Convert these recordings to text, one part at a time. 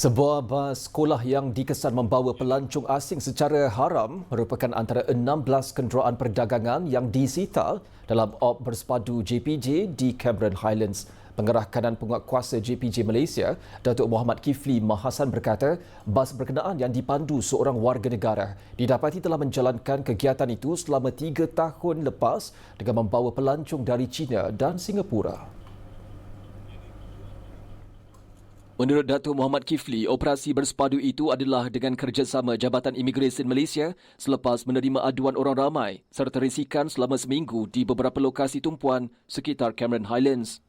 Sebuah bas sekolah yang dikesan membawa pelancong asing secara haram merupakan antara 16 kenderaan perdagangan yang disita dalam op bersepadu JPJ di Cameron Highlands. Pengerah kanan penguatkuasa JPJ Malaysia, Datuk Muhammad Kifli Mahasan berkata, bas berkenaan yang dipandu seorang warga negara didapati telah menjalankan kegiatan itu selama tiga tahun lepas dengan membawa pelancong dari China dan Singapura. Menurut Datuk Muhammad Kifli, operasi bersepadu itu adalah dengan kerjasama Jabatan Imigresen Malaysia selepas menerima aduan orang ramai serta risikan selama seminggu di beberapa lokasi tumpuan sekitar Cameron Highlands.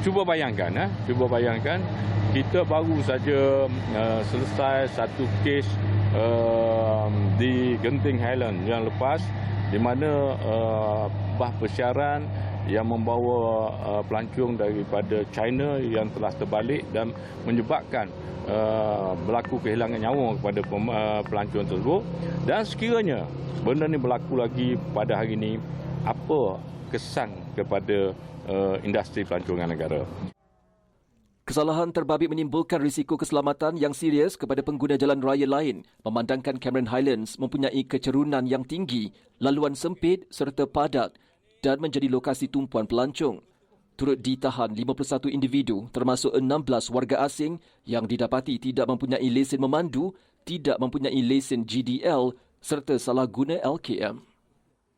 Cuba bayangkan, eh? cuba bayangkan kita baru saja uh, selesai satu kes uh, di Genting Highland yang lepas di mana uh, bah persiaran yang membawa uh, pelancong daripada China yang telah terbalik dan menyebabkan uh, berlaku kehilangan nyawa kepada pem, uh, pelancong tersebut. Dan sekiranya benda ini berlaku lagi pada hari ini apa kesan kepada uh, industri pelancongan negara? Kesalahan terbabit menimbulkan risiko keselamatan yang serius kepada pengguna jalan raya lain. Memandangkan Cameron Highlands mempunyai kecerunan yang tinggi, laluan sempit serta padat dan menjadi lokasi tumpuan pelancong. Turut ditahan 51 individu termasuk 16 warga asing yang didapati tidak mempunyai lesen memandu, tidak mempunyai lesen GDL serta salah guna LKM.